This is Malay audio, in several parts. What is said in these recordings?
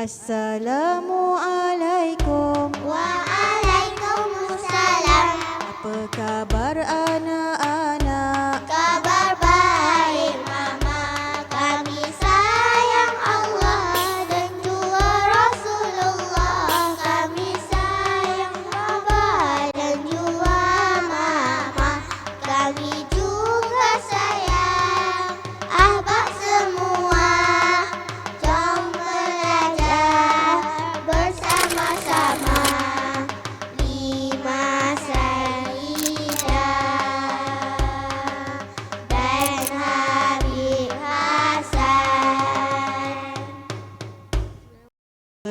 Assalamualaikum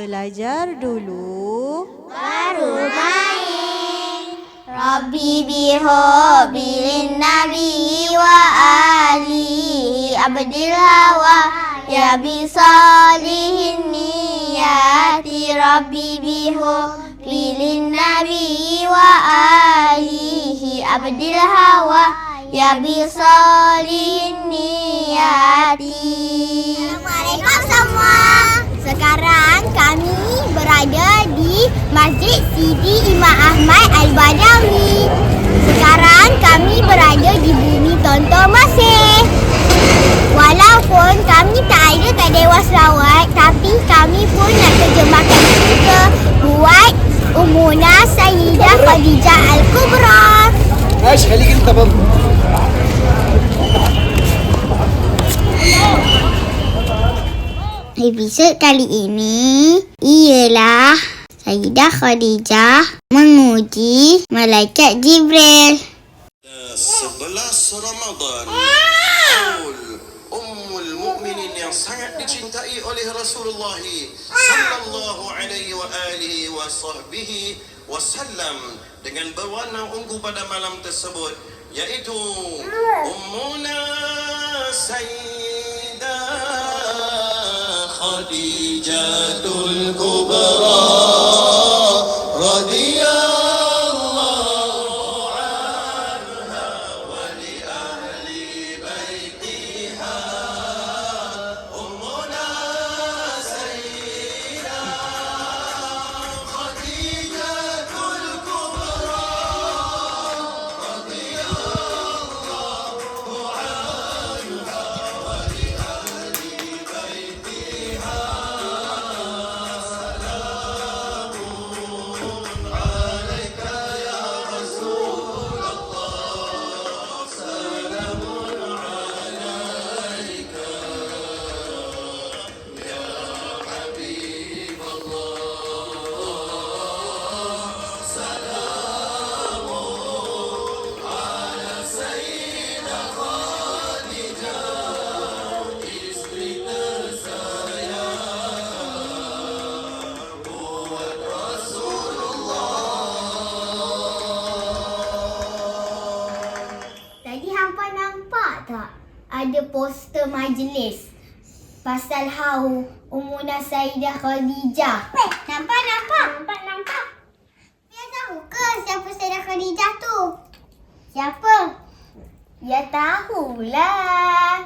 Belajar dulu. Baru main. Rabbi bihobilin nabi wa ali. Abdil hawa ya bisalihin niyati. Rabbi bihobilin nabi wa alihi abdil hawa ya bisalihin niyati. Assalamualaikum semua sekarang kami berada di Masjid Sidi Imam Ahmad Al-Badawi. Sekarang kami berada di bumi Tonton Masih. Walaupun kami tak ada kat Dewa Sarawak, tapi kami pun nak terjemahkan juga buat Umuna Sayyidah Khadijah Al-Kubra. ماشي خليك انت برضه Episod kali ini ialah Sayyidah Khadijah menguji Malaikat Jibril. 11 Ramadan Qaul Ummul Mukminin yang sangat dicintai oleh Rasulullah sallallahu alaihi wa alihi wa sahbihi wasallam dengan berwarna ungu pada malam tersebut iaitu Ummuna Sayyidah خديجة الكبرى. Hau Umuna Sayyidah Khadijah. Eh, nampak nampak. Nampak nampak. Dia tahu ke siapa Sayyidah Khadijah tu? Siapa? Dia tahulah.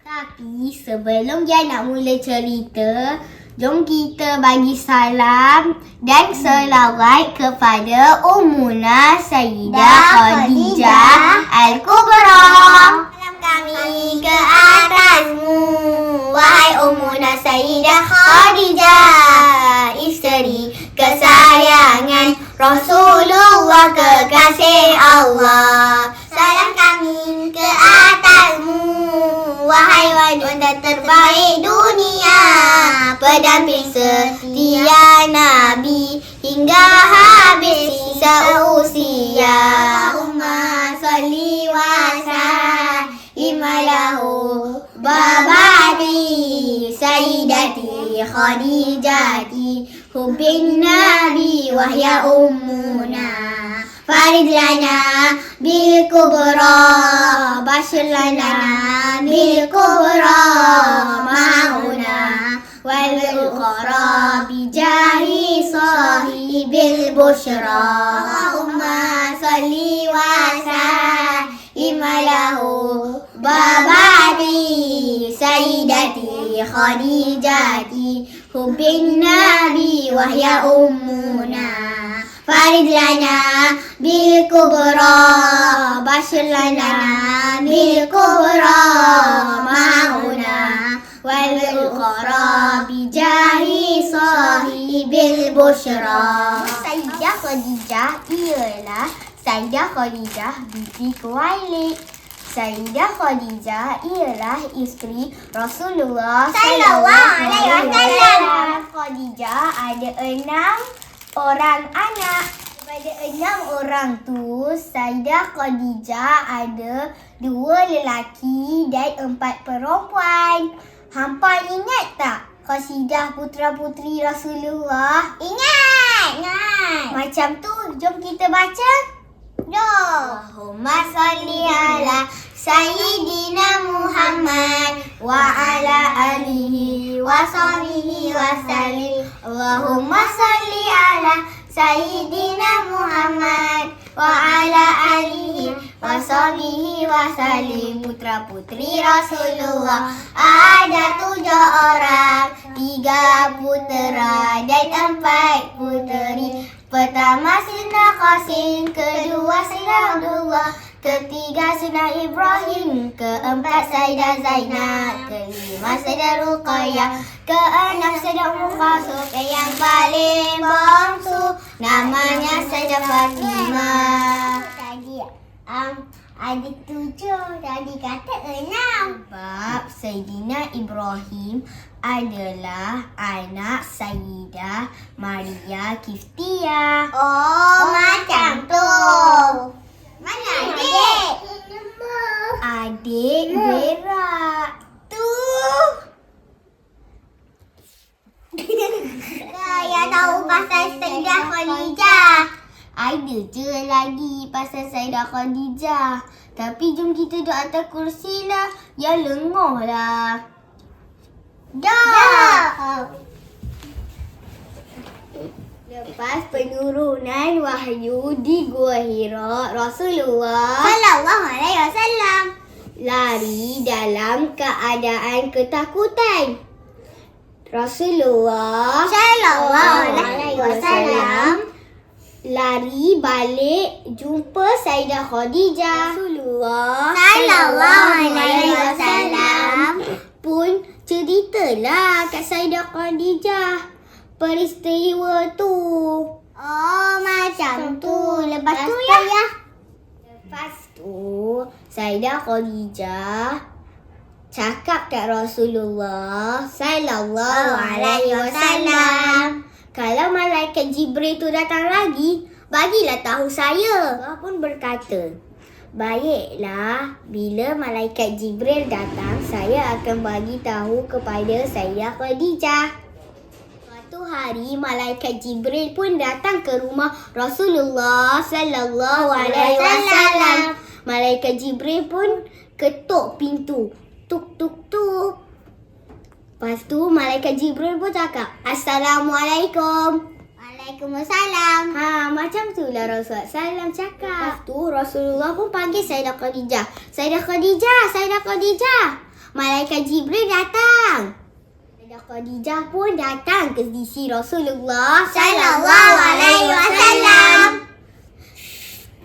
Tapi sebelum dia nak mula cerita, jom kita bagi salam dan selawat kepada Ummuna Sayyidah Khadijah Al-Kubra. Kami ke atasmu, wahai Ummuna Sayyidah Khadijah, isteri kesayangan Rasulullah kekasih Allah. Salam kami ke atasmu, wahai wanita terbaik dunia, pendamping setia Nabi hingga habis sisa usia. Allahumma salli wa sallim إمله بابابي سيدتي خديجتي حب النبي وهي أمنا فارد لنا بالكبرى بشر لنا بالكبرى معنا والأخرى بجاه صاحب البشرى اللهم صلي وسلم إمله بابابي سيدتي خديجتي حب النبي وهي أمنا فارد لنا بالكبرى بشر لنا بالكبرى معنا والأخرى بجاه صاحب البشرى سيدة خديجة إلى Sayyidah Khadijah binti Khuwailid. Sayyidah Khadijah ialah isteri Rasulullah Sallallahu alaihi wasallam. Khadijah ada enam orang anak. Daripada enam orang tu, Sayyidah Khadijah ada dua lelaki dan empat perempuan. Hampa ingat tak Qasidah putera-puteri Rasulullah? Ingat. Ingat. Macam tu, jom kita baca. Allahumma salli ala Sayyidina Muhammad wa ala alihi wa sahbihi wa sallim. Allahumma salli ala Sayyidina Muhammad wa ala alihi wa sahbihi wa sallim. Putra putri Rasulullah ada tujuh orang, tiga putera dan empat puteri. Pertama Sina Qasim, kedua Sina Abdullah, ketiga Sina Ibrahim, keempat Sayyidah Zainab, kelima Sayyidah Ruqayyah, keenam Sayyidah Ummu Kalsum, dan yang paling bangsu namanya Sayyidah Fatimah. Tadi um, ada tujuh. Tadi kata enam. Sebab Sayyidina Ibrahim adalah anak Sayyidah Maria Kiftiyah. Oh, macam tu. Mana adik? Adik berak. Tu. Saya tahu pasal Sayyidah Khadijah. Ada je lagi pasal Sayyidah Khadijah. Tapi jom kita duduk atas kursi lah. Ya lengoh lah. Dah. Lepas penurunan wahyu di Gua Hira, Rasulullah Sallallahu alaihi wasallam. lari dalam keadaan ketakutan. Rasulullah Sallallahu alaihi wasallam. lari balik jumpa Sayyidah Khadijah. Rasulullah Sallallahu alaihi wasallam. pun ceritalah kat Sayyidah Khadijah peristiwa tu. Oh, macam tu. Lepas tu Lepas ya. ya. Lepas tu, Sayyidah Khadijah cakap kat Rasulullah sallallahu alaihi wasallam, kalau malaikat Jibril tu datang lagi, bagilah tahu saya. Allah pun berkata, Baiklah, bila malaikat Jibril datang, saya akan bagi tahu kepada Sayyidah Khadijah. Suatu hari malaikat Jibril pun datang ke rumah Rasulullah sallallahu alaihi wasallam. Malaikat Jibril pun ketuk pintu. Tuk tuk tuk. Lepas tu malaikat Jibril pun cakap, "Assalamualaikum." Waalaikumsalam. Ha, macam tu lah Rasulullah Salam cakap. Lepas tu Rasulullah pun panggil Sayyidah Khadijah. Sayyidah Khadijah, Sayyidah Khadijah. Malaikat Jibril datang. Sayyidah Khadijah pun datang ke sisi Rasulullah Sallallahu alaihi wasallam.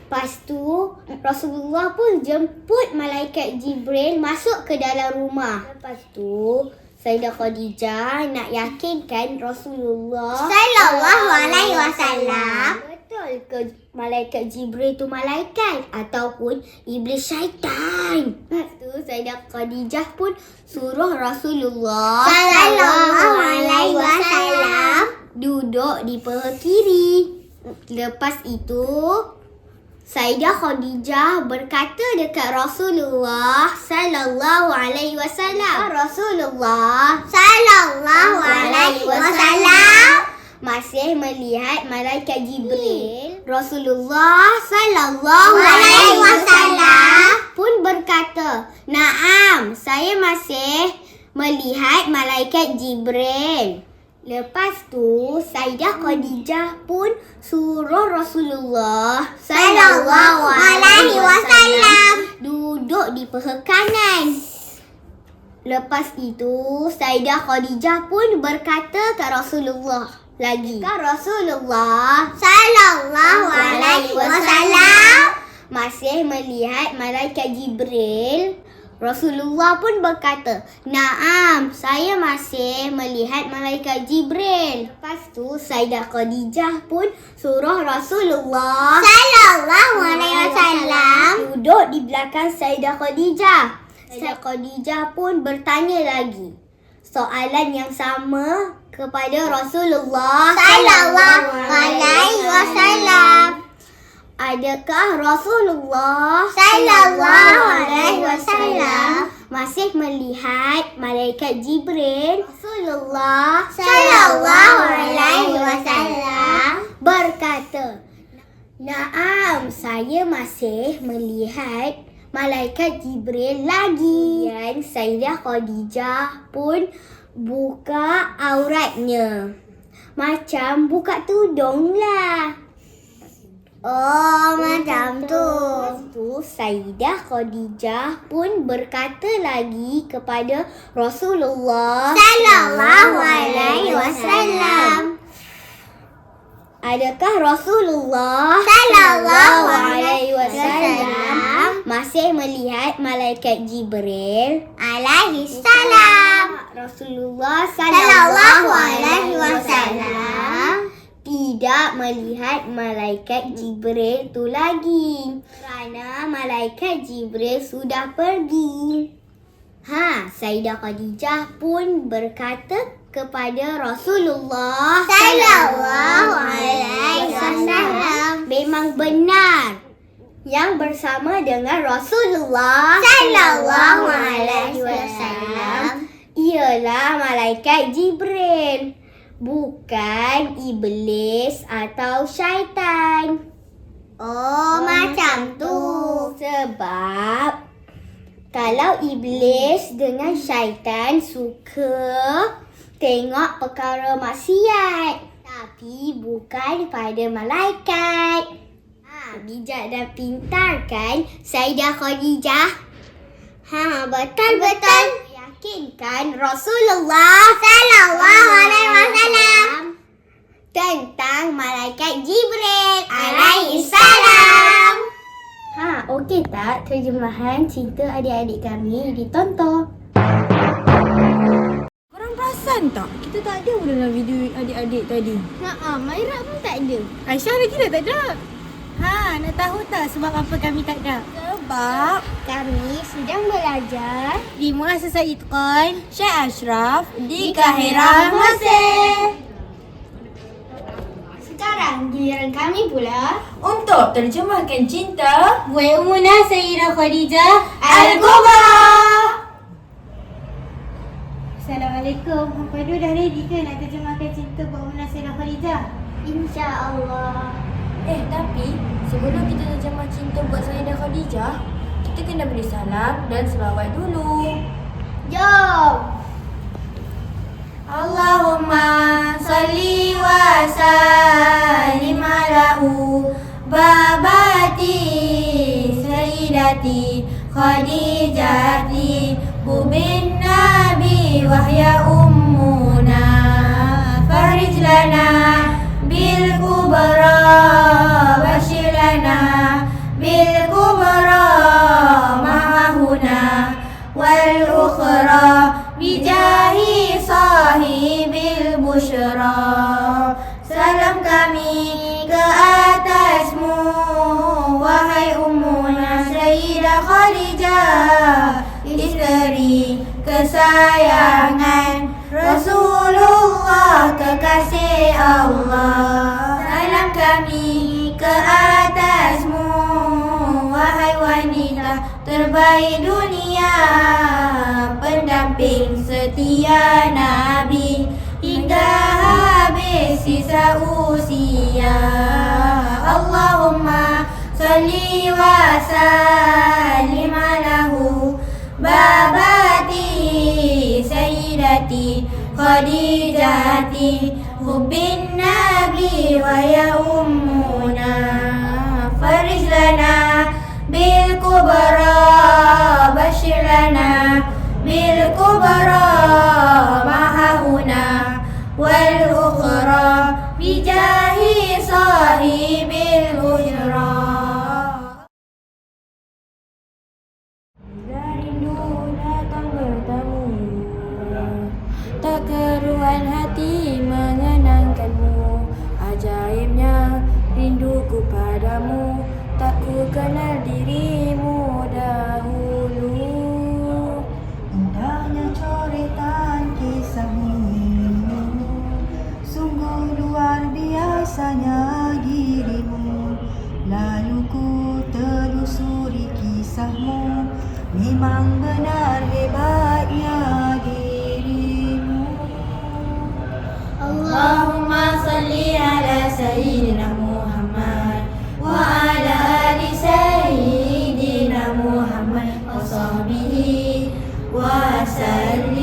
Lepas tu Rasulullah pun jemput malaikat Jibril masuk ke dalam rumah. Lepas tu Sayyidah Khadijah nak yakinkan Rasulullah Sallallahu alaihi wasallam. Betul ke malaikat Jibril tu malaikat ataupun iblis syaitan? Lepas tu Sayyidah Khadijah pun suruh Rasulullah Sallallahu alaihi wasallam. duduk di peha kiri. Lepas itu Sayyidah Khadijah berkata dekat Rasulullah sallallahu alaihi wasallam. Rasulullah Sallallahu alaihi wasallam. masih melihat malaikat Jibril. Rasulullah sallallahu alaihi wasallam. pun berkata, "Naam, saya masih melihat malaikat Jibril." Lepas tu, Sayyidah Khadijah pun suruh Rasulullah Sallallahu alaihi wasallam. duduk di peha kanan. Lepas itu, Sayyidah Khadijah pun berkata ke Rasulullah lagi. Kan Rasulullah Sallallahu alaihi wasallam. masih melihat malaikat Jibril. Rasulullah pun berkata, Naam, saya masih melihat malaikat Jibril. Lepas tu, Sayyidah Khadijah pun suruh Rasulullah Sallallahu alaihi wasallam. duduk di belakang Sayyidah Khadijah. Sayyidah Khadijah pun bertanya lagi. Soalan yang sama kepada Rasulullah Sallallahu alaihi wasallam. Adakah Rasulullah Sallallahu masih melihat malaikat Jibril? Rasulullah Sallallahu alaihi wasallam. berkata, Naam, saya masih melihat malaikat Jibril lagi. Dan Sayyidah Khadijah pun buka auratnya. Macam buka tudung lah. Oh, macam tu. Lepas tu Sayyidah Khadijah pun berkata lagi kepada Rasulullah Sallallahu alaihi wasallam. Adakah Rasulullah Sallallahu alaihi wasallam wasallam masih melihat malaikat Jibril? alaihi salam. Rasulullah Sallallahu alaihi wasallam. Tidak melihat malaikat Jibril tu lagi kerana malaikat Jibril sudah pergi. Ha, Sayyidah Khadijah pun berkata kepada Rasulullah Sallallahu alaihi wasallam. memang benar yang bersama dengan Rasulullah Sallallahu alaihi wasallam. ialah malaikat Jibril bukan iblis atau syaitan. Oh, macam tu. Sebab kalau iblis dengan syaitan suka tengok perkara maksiat tapi bukan pada malaikat. Ha, bijak dan pintar kan Sayyidah Khadijah? Ha, betul betul. Yakinkan Rasulullah Sallallahu alaihi wasallam. tentang malaikat Jibril Alaihi salam. Ha, okey tak terjemahan cerita adik-adik kami di Tonton? Korang perasan tak? Kita tak ada pun dalam video adik-adik tadi. Ha, Maira pun tak ada. Aisyah lagi dah tak ada. Ha, nak tahu tak sebab apa kami tak ada? Sebab Kami sedang belajar di Muassasah Itqan Syekh Ashraf di Kahirah, Mesir. Sekarang giliran kami pula Untuk terjemahkan cinta Buai Umunah Sayyidah Khadijah Al-Kubra. Assalamualaikum. Apa Padu dah ready ke nak terjemahkan cinta Buai Umunah Sayyidah Khadijah? InsyaAllah Eh tapi sebelum kita terjemah cinta buat Sayyidah Khadijah Kita kena beri salam dan selawat dulu. Jom. Allahumma salli wa sallim alahu Babati Sayyidati Khadijati Hubin Nabi Wahya kesayangan Rasulullah kekasih Allah. Salam kami ke atasmu Wahai wanita terbaik dunia. Pendamping setia Nabi Hingga habis sisa usia. Allahumma salli wa sallim Sayyidati Khadijati Hubbin Nabi wa ya ummuna Farij lana بالكبرى بشر لنا بالكبرى memang benar hebatnya dirimu Allahumma salli ala Sayyidina Muhammad wa ala ali Sayyidina Muhammad wa sahbihi wa sallim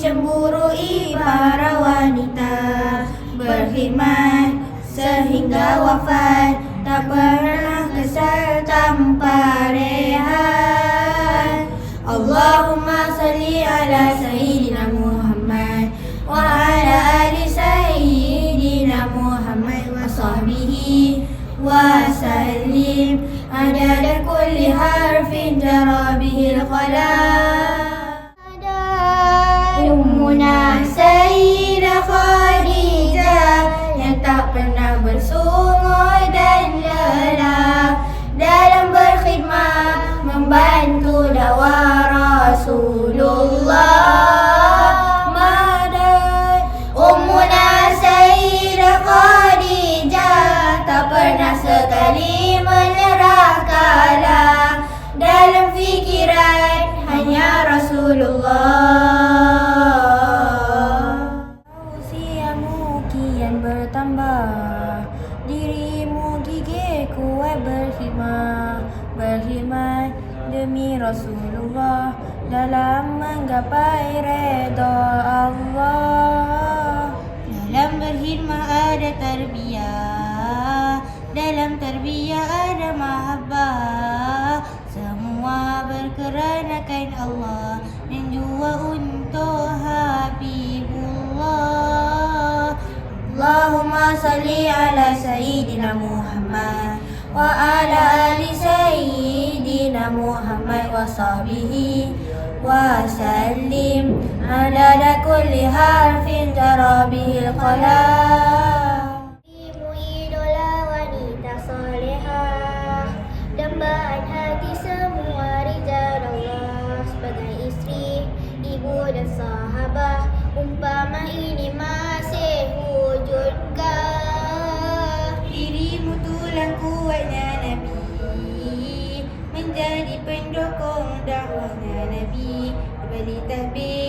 Dicemburui para wanita. Berkhidmat sehingga wafat Tak pernah kesal tanpa rehat. Allahumma salli ala Sayyidina Muhammad Wa ala ali Sayyidina Muhammad Wa sahbihi wa sallim. Adada kulli harfin jara Allahumma salli ala Sayyidina Muhammad Wa ala ali Sayyidina Muhammad Wa sahbihi wa sallim Adada kulli pendukung dakwahnya Nabi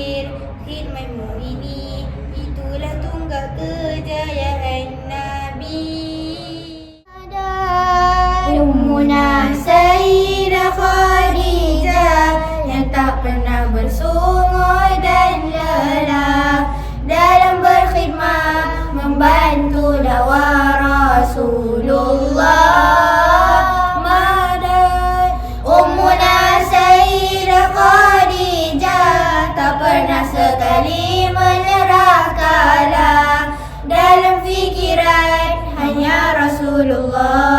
hanya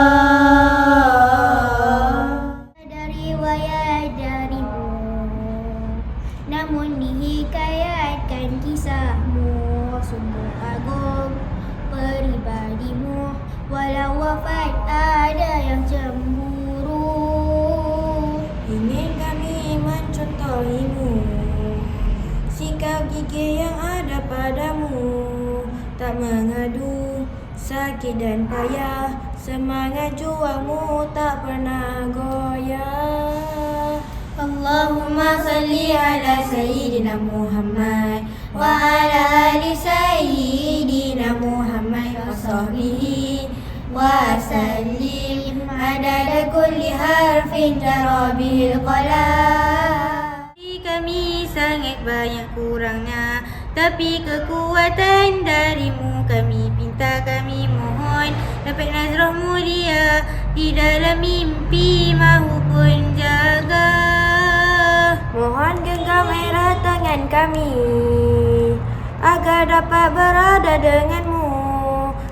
sakit dan payah. Semangat juangmu tak pernah goyah. Allahumma salli ala Sayyidina Muhammad Wa ala ali Sayyidina Muhammad Wa sahbihi wa sallim Adada kulli harfin jara bihil qalam Kami sangat banyak kurangnya Tapi kekuatan darimu Dapat nazrah mulia Di dalam mimpi mahupun jaga. Mohon genggam erat tangan kami Agar dapat berada denganmu.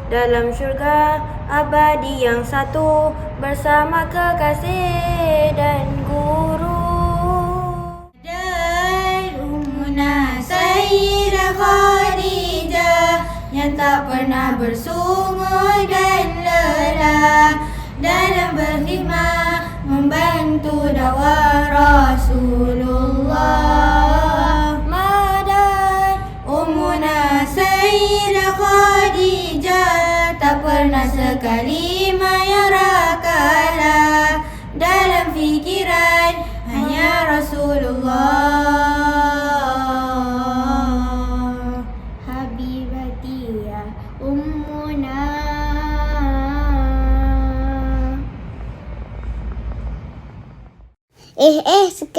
Dalam syurga abadi yang satu Bersama kekasih dan guru. Dan umul yang tak pernah bersungut dan lelah dalam berkhidmat membantu dakwah Rasulullah. Madan Ummuna Sayyidah Khadijah tak pernah sekali Maya kalah dalam fikiran hanya Rasulullah.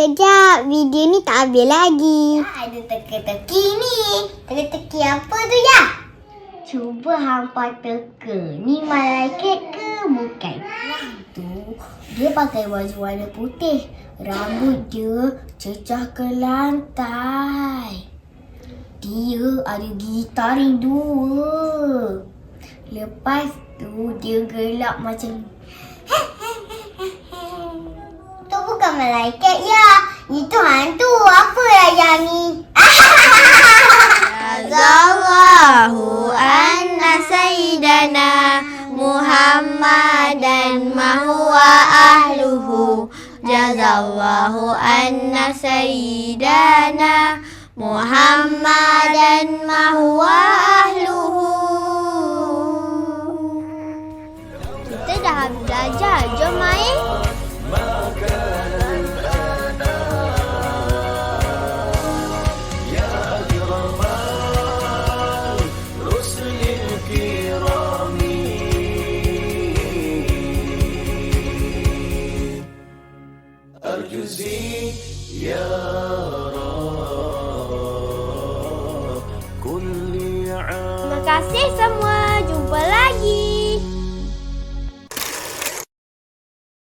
Sekejap video ni tak habis lagi. Ada teka-teki ni. Teka-teki apa tu ya? Cuba hampa teka. Ni malaikat ke bukan? Tu dia pakai baju warna putih. Rambut dia cecah ke lantai. Dia ada gigi taring dua. Lepas tu dia gelak macam Tu bukan malaikat ya. Itu hantu. Apa lah yang ni? Jazallahu anna sayyidana Muhammadan ma huwa ahluhu Jazallahu anna sayyidana Muhammadan ma huwa ahluhu Kita dah habis belajar. Jom main. Hey, someone!